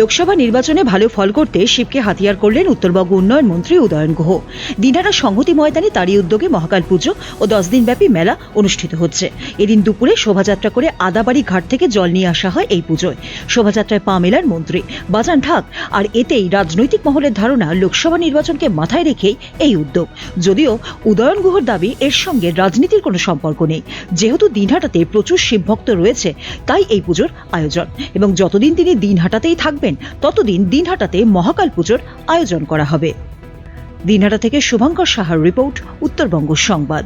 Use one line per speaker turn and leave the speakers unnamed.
লোকসভা নির্বাচনে ভালো ফল করতে শিবকে হাতিয়ার করলেন উত্তরবঙ্গ উন্নয়ন মন্ত্রী উদয়ন গুহ দিনারা সংহতি ময়দানে তারই উদ্যোগে মহাকাল পুজো ও দশ দিনব্যাপী মেলা অনুষ্ঠিত হচ্ছে এদিন দুপুরে শোভাযাত্রা করে আদাবাড়ি ঘাট থেকে জল নিয়ে আসা হয় এই পুজোয় শোভাযাত্রায় পা মেলার মন্ত্রী বাজান ঢাক আর এতেই রাজনৈতিক মহলের ধারণা লোকসভা নির্বাচনকে মাথায় রেখেই এই উদ্যোগ যদিও উদয়ন গুহর দাবি এর সঙ্গে রাজনীতির কোনো সম্পর্ক নেই যেহেতু দিনহাটাতে প্রচুর শিবভক্ত রয়েছে তাই এই পুজোর আয়োজন এবং যতদিন তিনি দিনহাটাতেই থাকবেন থাকবেন ততদিন দিনহাটাতে মহাকাল পুজোর আয়োজন করা হবে দিনহাটা থেকে শুভঙ্কর সাহার রিপোর্ট উত্তরবঙ্গ সংবাদ